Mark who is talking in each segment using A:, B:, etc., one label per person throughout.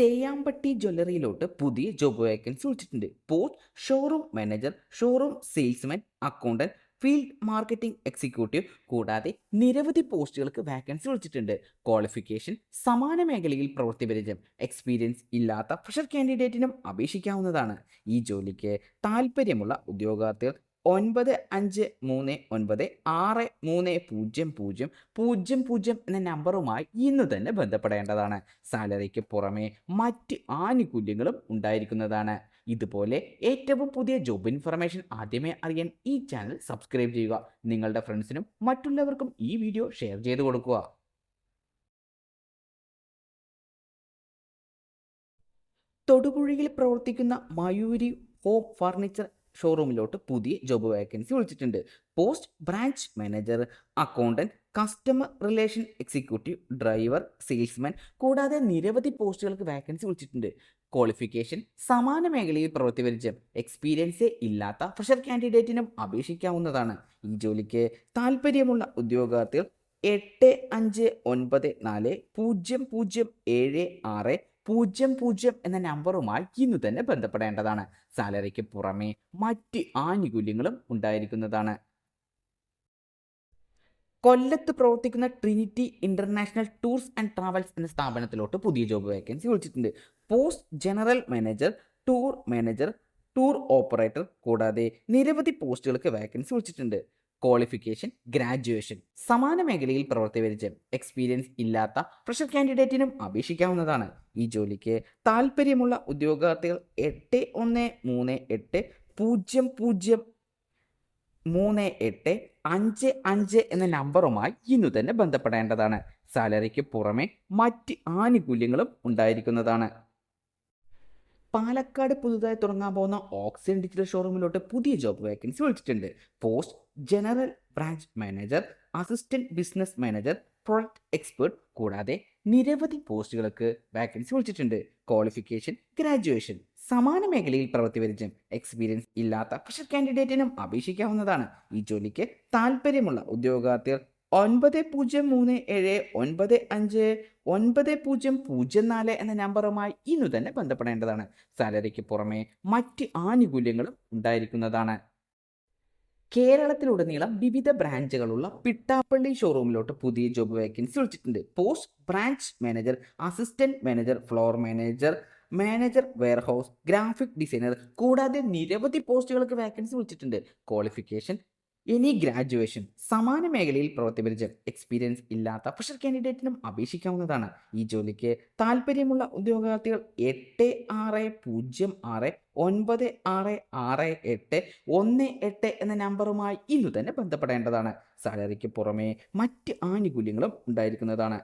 A: തേയാമ്പട്ടി ജ്വല്ലറിയിലോട്ട് പുതിയ job vacancy വിളിച്ചിട്ടുണ്ട്. Post showroom manager showroom salesman accountant field marketing executive കൂടാതെ നിരവധി പോസ്റ്റുകൾക്ക് വാക്കൻസി വിളിച്ചിട്ടുണ്ട്. ക്വാളിഫിക്കേഷൻ സമാന മേഖലയിൽ പ്രവൃത്തി പരിചയം എക്സ്പീരിയൻസ് ഇല്ലാത്ത ഫ്രഷർ കാൻഡിഡേറ്റിനും അപേക്ഷിക്കാവുന്നതാണ്. ഈ ജോലിക്ക് താല്പര്യമുള്ള ഉദ്യോഗാർത്ഥികൾ ഒൻപത് അഞ്ച് മൂന്ന് ഒൻപത് ആറ് മൂന്ന് പൂജ്യം പൂജ്യം പൂജ്യം പൂജ്യം എന്ന നമ്പറുമായി ഇന്ന് തന്നെ ബന്ധപ്പെടേണ്ടതാണ്. സാലറിക്ക് പുറമേ മറ്റ് ആനുകൂല്യങ്ങളും ഉണ്ടായിരിക്കുന്നതാണ്. ഇതുപോലെ ഏറ്റവും പുതിയ ജോബ് ഇൻഫർമേഷൻ ആദ്യമേ അറിയാൻ ഈ ചാനൽ സബ്സ്ക്രൈബ് ചെയ്യുക. നിങ്ങളുടെ ഫ്രണ്ട്സിനും മറ്റുള്ളവർക്കും ഈ വീഡിയോ ഷെയർ ചെയ്ത് കൊടുക്കുക. തൊടുപുഴയിൽ പ്രവർത്തിക്കുന്ന മയൂരി ഹോം ഫർണിച്ചർ ഷോറൂമിലോട്ട് പുതിയ ജോബ് വേക്കൻസി വിളിച്ചിട്ടുണ്ട്. Post branch manager accountant customer relation executive driver salesman കൂടാതെ നിരവധി പോസ്റ്റുകൾക്ക് വാക്കൻസി വിളിച്ചിട്ടുണ്ട്. ക്വാളിഫിക്കേഷൻ സമാന മേഖലയിൽ പ്രവൃത്തി പരിചയം എക്സ്പീരിയൻസേ ഇല്ലാത്ത ഫ്രഷർ കാൻഡിഡേറ്റിനും അപേക്ഷിക്കാവുന്നതാണ്. ഈ ജോലിക്ക് താല്പര്യമുള്ള ഉദ്യോഗാർത്ഥികൾ എട്ട് അഞ്ച് ഒൻപത് നാല് പൂജ്യം പൂജ്യം ഏഴ് ആറ് പൂജ്യം പൂജ്യം എന്ന നമ്പറുമായി ഇന്ന് തന്നെ ബന്ധപ്പെടേണ്ടതാണ്. സാലറിക്ക് പുറമെ മറ്റ് ആനുകൂല്യങ്ങളും ഉണ്ടായിരിക്കുന്നതാണ്. കൊല്ലത്ത് പ്രവർത്തിക്കുന്ന Trinity International Tours and Travels എന്ന സ്ഥാപനത്തിലോട്ട് പുതിയ ജോബ് വേക്കൻസി വിളിച്ചിട്ടുണ്ട്. Post general manager tour manager tour operator കൂടാതെ നിരവധി പോസ്റ്റുകൾക്ക് വേക്കൻസി വിളിച്ചിട്ടുണ്ട്. ക്വാളിഫിക്കേഷൻ ഗ്രാജുവേഷൻ സമാന മേഖലയിൽ പ്രവർത്തി പരിചയം എക്സ്പീരിയൻസ് ഇല്ലാത്ത ഫ്രഷർ കാൻഡിഡേറ്റിനും അപേക്ഷിക്കാവുന്നതാണ്. ഈ ജോലിക്ക് താല്പര്യമുള്ള ഉദ്യോഗാർത്ഥികൾ എട്ട് ഒന്ന് മൂന്ന് എട്ട് പൂജ്യം പൂജ്യം മൂന്ന് എട്ട് അഞ്ച് അഞ്ച് എന്ന നമ്പറുമായി ഇന്നു തന്നെ ബന്ധപ്പെടേണ്ടതാണ്. സാലറിക്ക് പുറമെ മറ്റ് ആനുകൂല്യങ്ങളും ഉണ്ടായിരിക്കുന്നതാണ്. പാലക്കാട് പുതുതായി തുടങ്ങാൻ പോകുന്ന ഓക്സിജൻ ഡിജിറ്റൽ ഷോറൂമിലോട്ട് പുതിയ ജോബ് വേക്കൻസി വിളിച്ചിട്ടുണ്ട്. Post general branch manager assistant business manager product expert കൂടാതെ നിരവധി പോസ്റ്റുകൾക്ക് വാക്കൻസി വിളിച്ചിട്ടുണ്ട്. ക്വാളിഫിക്കേഷൻ ഗ്രാജുവേഷൻ സമാന മേഖലയിൽ പ്രവൃത്തി പരിചയം എക്സ്പീരിയൻസ് ഇല്ലാത്ത ഫ്രഷർ കാൻഡിഡേറ്റിനും അപേക്ഷിക്കാവുന്നതാണ്. ഈ ജോലിക്ക് താല്പര്യമുള്ള ഉദ്യോഗാർത്ഥികൾ ഒൻപത് പൂജ്യം മൂന്ന് ഏഴ് ഒൻപത് അഞ്ച് ഒൻപത് പൂജ്യം പൂജ്യം നാല് എന്ന നമ്പറുമായി ഇന്നു തന്നെ ബന്ധപ്പെടേണ്ടതാണ്. സാലറിക്ക് പുറമെ മറ്റ് ആനുകൂല്യങ്ങളും ഉണ്ടായിരിക്കുന്നതാണ്. കേരളത്തിലുടനീളം വിവിധ ബ്രാഞ്ചുകളുള്ള പിട്ടാപ്പള്ളി ഷോറൂമിലോട്ട് പുതിയ ജോബ് വേക്കൻസി വിളിച്ചിട്ടുണ്ട്. Post branch manager assistant manager floor manager manager warehouse graphic designer കൂടാതെ നിരവധി പോസ്റ്റുകൾക്ക് വേക്കൻസി വിളിച്ചിട്ടുണ്ട്. ക്വാളിഫിക്കേഷൻ എനി ഗ്രാജുവേഷൻ സമാന മേഖലയിൽ പ്രവൃത്തി എക്സ്പീരിയൻസ് ഇല്ലാത്ത ഫ്രഷർ കാൻഡിഡേറ്റിനും അപേക്ഷിക്കാവുന്നതാണ്. ഈ ജോലിക്ക് താല്പര്യമുള്ള ഉദ്യോഗാർത്ഥികൾ എട്ട് ആറ് പൂജ്യം ആറ് ഒൻപത് ആറ് ആറ് എട്ട് ഒന്ന് എട്ട് എന്ന നമ്പറുമായി ഇന്ന് തന്നെ ബന്ധപ്പെടേണ്ടതാണ്. സാലറിക്ക് പുറമേ മറ്റ് ആനുകൂല്യങ്ങളും ഉണ്ടായിരിക്കുന്നതാണ്.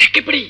B: ഞെക്കിപ്പിടി